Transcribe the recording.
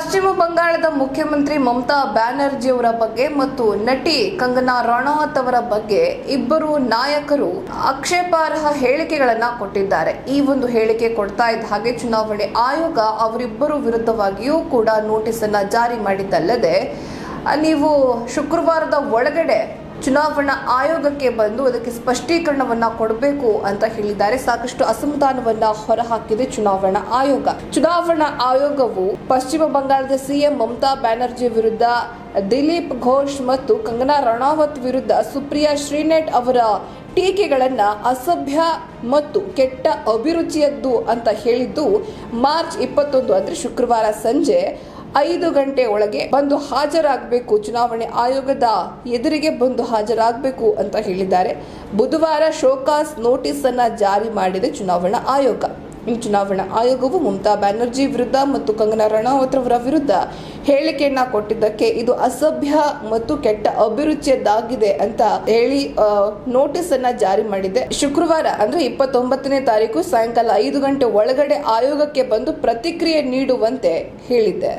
ಪಶ್ಚಿಮ ಬಂಗಾಳದ ಮುಖ್ಯಮಂತ್ರಿ ಮಮತಾ ಬ್ಯಾನರ್ಜಿ ಅವರ ಬಗ್ಗೆ ಮತ್ತು ನಟಿ ಕಂಗನಾ ರಾಣಾವತ್ ಅವರ ಬಗ್ಗೆ ಇಬ್ಬರು ನಾಯಕರು ಆಕ್ಷೇಪಾರ್ಹ ಹೇಳಿಕೆಗಳನ್ನ ಕೊಟ್ಟಿದ್ದಾರೆ. ಈ ಒಂದು ಹೇಳಿಕೆ ಕೊಡ್ತಾ ಇದ್ದ ಹಾಗೆ ಚುನಾವಣೆ ಆಯೋಗ ಅವರಿಬ್ಬರು ವಿರುದ್ಧವಾಗಿಯೂ ಕೂಡ ನೋಟಿಸ್ ಅನ್ನ ಜಾರಿ ಮಾಡಿದ್ದಲ್ಲದೆ, ನೀವು ಶುಕ್ರವಾರದ ಒಳಗಡೆ ಚುನಾವಣಾ ಆಯೋಗಕ್ಕೆ ಬಂದು ಅದಕ್ಕೆ ಸ್ಪಷ್ಟೀಕರಣವನ್ನ ಕೊಡಬೇಕು ಅಂತ ಹೇಳಿದ್ದಾರೆ. ಸಾಕಷ್ಟು ಅಸಮಾಧಾನವನ್ನ ಹೊರಹಾಕಿದೆ ಚುನಾವಣಾ ಆಯೋಗ. ಚುನಾವಣಾ ಆಯೋಗವು ಪಶ್ಚಿಮ ಬಂಗಾಳದ ಸಿಎಂ ಮಮತಾ ಬ್ಯಾನರ್ಜಿ ವಿರುದ್ಧ ದಿಲೀಪ್ ಘೋಷ್ ಮತ್ತು ಕಂಗನಾ ರಣಾವತ್ ವಿರುದ್ಧ ಸುಪ್ರಿಯಾ ಶ್ರೀನೆಟ್ ಅವರ ಟೀಕೆಗಳನ್ನ ಅಸಭ್ಯ ಮತ್ತು ಕೆಟ್ಟ ಅಭಿರುಚಿಯದ್ದು ಅಂತ ಹೇಳಿದ್ದು ಮಾರ್ಚ್ ಇಪ್ಪತ್ತೊಂದು, ಅಂದ್ರೆ ಶುಕ್ರವಾರ ಸಂಜೆ ಐದು ಗಂಟೆ ಒಳಗೆ ಬಂದು ಹಾಜರಾಗಬೇಕು. ಚುನಾವಣೆ ಆಯೋಗದ ಎದುರಿಗೆ ಬಂದು ಹಾಜರಾಗಬೇಕು ಅಂತ ಹೇಳಿದ್ದಾರೆ. ಬುಧವಾರ ಶೋಕಾಸ್ ನೋಟಿಸ್ ಅನ್ನ ಜಾರಿ ಮಾಡಿದೆ ಚುನಾವಣಾ ಆಯೋಗ. ಈ ಚುನಾವಣಾ ಆಯೋಗವು ಮಮತಾ ಬ್ಯಾನರ್ಜಿ ವಿರುದ್ಧ ಮತ್ತು ಕಂಗನಾ ರಣಾವತ್ ಅವರ ವಿರುದ್ಧ ಹೇಳಿಕೆಯನ್ನ ಕೊಟ್ಟಿದ್ದಕ್ಕೆ ಇದು ಅಸಭ್ಯ ಮತ್ತು ಕೆಟ್ಟ ಅಭಿರುಚಿಯದ್ದಾಗಿದೆ ಅಂತ ಹೇಳಿ ನೋಟಿಸ್ ಅನ್ನ ಜಾರಿ ಮಾಡಿದೆ. ಶುಕ್ರವಾರ, ಅಂದ್ರೆ ಇಪ್ಪತ್ತೊಂಬತ್ತನೇ ತಾರೀಕು ಸಾಯಂಕಾಲ ಐದು ಗಂಟೆ ಒಳಗಡೆ ಆಯೋಗಕ್ಕೆ ಬಂದು ಪ್ರತಿಕ್ರಿಯೆ ನೀಡುವಂತೆ ಹೇಳಿದೆ.